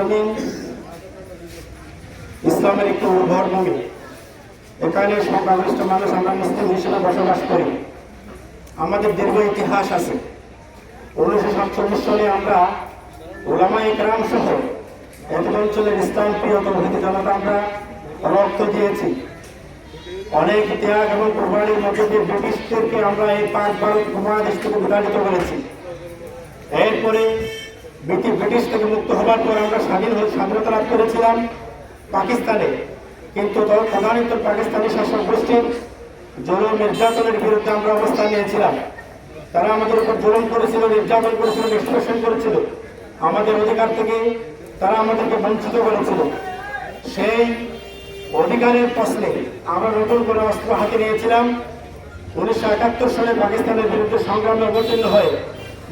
জমিন ইসলামের একটি উর্বর ভূমি। এখানে সংখ্যাগরিষ্ঠ মানুষ আমরা মুসলিম হিসেবে বসবাস করি। আমাদের দীর্ঘ ইতিহাস আছে। উনিশশো সাতচল্লিশ সালে আমরা ওলামা একরাম সহ এক অঞ্চলের ইসলাম প্রিয় তৌহিদি জনতা আমরা রক্ত দিয়েছি। অনেক ত্যাগ এবং কোরবানির মধ্যে দিয়ে ব্রিটিশদেরকে আমরা এই পাঁচ ভারত উপমহাদেশ থেকে বিতাড়িত করেছি। এরপরে ব্রিটিশ থেকে মুক্ত হবার পর আমরা স্বাধীন হয়ে স্বাধীনতা লাভ করেছিলাম পাকিস্তানে। কিন্তু প্রধানত পাকিস্তানি শাসক গোষ্ঠীর জুলুম নির্যাতনের বিরুদ্ধে আমরা অবস্থান নিয়েছিলাম। তারা আমাদের উপর জুলুম করেছিল, নির্যাতন করেছিল এক্সপ্রেশন করেছিল। আমাদের অধিকার থেকে তারা আমাদেরকে বঞ্চিত করেছিল। সেই অধিকারের প্রশ্নে আমরা নতুন করে অস্ত্র হাতে নিয়েছিলাম। উনিশশো একাত্তর সালে পাকিস্তানের বিরুদ্ধে সংগ্রামে অবতীর্ণ হয়ে,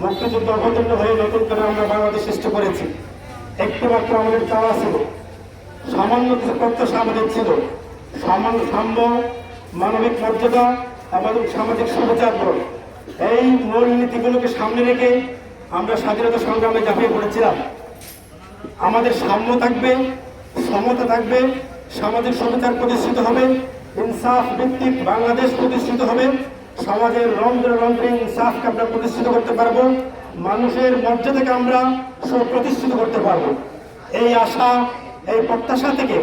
মুক্তিযুদ্ধ অবতীর্ণ হয়ে নতুন করে আমরা বাংলাদেশ সৃষ্টি করেছি। একটি মাত্র আমাদের চাওয়া ছিল। সামান্য কিছু প্রত্যাশা আমাদের ছিল। সামান্য সাম্য, মানবিক মর্যাদা, আমাদের সামাজিক সুবিচার এই মূল নীতিগুলোকে সামনে রেখে আমরা স্বাধীনতা সংগ্রামে ঝাঁপিয়ে পড়েছিলাম। আমাদের সাম্য থাকবে, সমতা থাকবে, সামাজিক সুবিচার প্রতিষ্ঠিত হবে, ইনসাফ ভিত্তিক বাংলাদেশ প্রতিষ্ঠিত হবে, সমাজের রন্ধ্রে রন্ধ্রে ইনসাফকে আমরা প্রতিষ্ঠিত করতে পারব। মানুষের মর্যাদাকে আমরা সুপ্রতিষ্ঠিত করতে পারব। এই আশা, এই প্রত্যাশা থেকে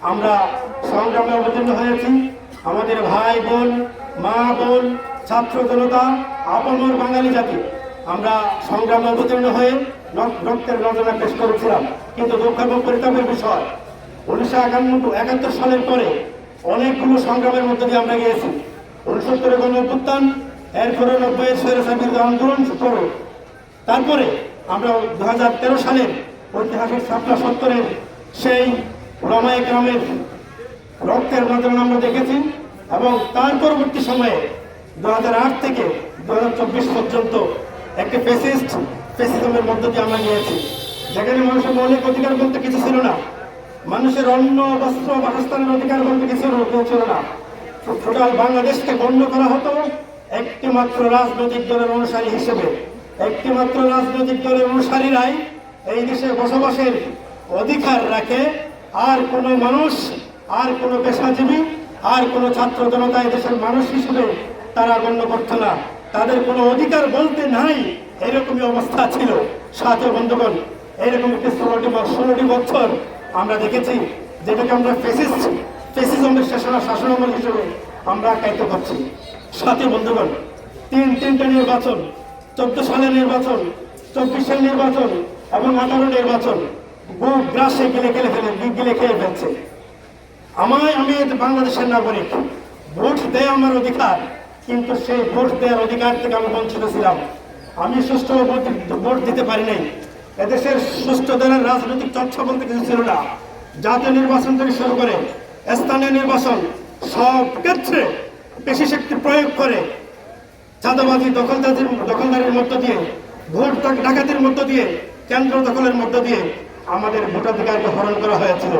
আমরা সংগ্রামে অবতীর্ণ হয়েছি। আমাদের ভাই বোন, মা বোন, ছাত্র জনতা, আপমর বাঙালি জাতি, আমরা সংগ্রামে অবতীর্ণ হয়ে রক- রক্তের নজনা পেশ করেছিলাম। কিন্তু দুঃখ এবং পরিতাপের বিষয়, উনিশশো একান্নব্বই একাত্তর সালের পরে অনেকগুলো সংগ্রামের মধ্যে দিয়ে আমরা গিয়েছি। উনসত্তরের গণ অভ্যুত্থান এরপরে নব্বই বিরুদ্ধে আন্দোলন করো তারপরে আমরা দু হাজার তেরো সালের ঐতিহাসিক সাতটা সত্তরের সেই রমায় গ্রামের রক্তের নজর আমরা দেখেছি এবং তার পরবর্তী সময়ে দু হাজার আট থেকে দু হাজার চব্বিশ পর্যন্ত একটি ফেসিস্ট ফেসিজমের মধ্য দিয়ে আমরা নিয়েছি যেখানে মানুষের মৌলিক অধিকার বলতে কিছু ছিল না। মানুষের অন্ন, বস্ত্র, বাসস্থানের অধিকার বলতে কিছু ছিল না। টোটাল বাংলাদেশকে গণ্য করা হতো একটি মাত্র রাজনৈতিক দলের অনুসারী হিসেবে। একটি মাত্র রাজনৈতিক দলের অনুসারীরাই এই দেশে বসবাসের অধিকার রাখে। আর কোনো মানুষ, আর কোনো পেশাজীবী, আর কোনো ছাত্র জনতা দেশের মানুষ হিসেবে তারা গণ্য করত না। তাদের কোনো অধিকার বলতে নাই, এরকমই অবস্থা ছিল। সাথে বন্ধুগণ, এরকম একটি ষোলোটি ষোলোটি বছর আমরা দেখেছি, যেটাকে আমরা ফেসিস্ট ফেসিজমের শাসন শাসনামল হিসেবে আমরা আখ্যায়িত করছি। সাথে বন্ধুগণ, তিন তিনটা নির্বাচন চোদ্দ সালের নির্বাচন, চব্বিশের নির্বাচন এবং আঠারো নির্বাচন, বুক গ্রাসে গেলে গেলে ফেলে গিলে খেয়ে ফেলছে। আমায়, আমি বাংলাদেশের নাগরিক, ভোট দেয় আমার অধিকার, কিন্তু সেই ভোট দেওয়ার অধিকার থেকে আমি বঞ্চিত ছিলাম। আমি সুষ্ঠু ভোট দিতে পারি নাই। এদেশের সুষ্ঠু দলের রাজনৈতিক চর্চা বলতে কিছু ছিল না। জাতীয় নির্বাচন থেকে শুরু করে স্থানীয় নির্বাচন সব ক্ষেত্রে পেশি শক্তি প্রয়োগ করে চাঁদাবাজি দখলদারির দখলদারির মধ্য দিয়ে, ভোট ডাকাতির মধ্য দিয়ে, কেন্দ্র দখলের মধ্য দিয়ে আমাদের ভোটাধিকারকে হরণ করা হয়েছিল।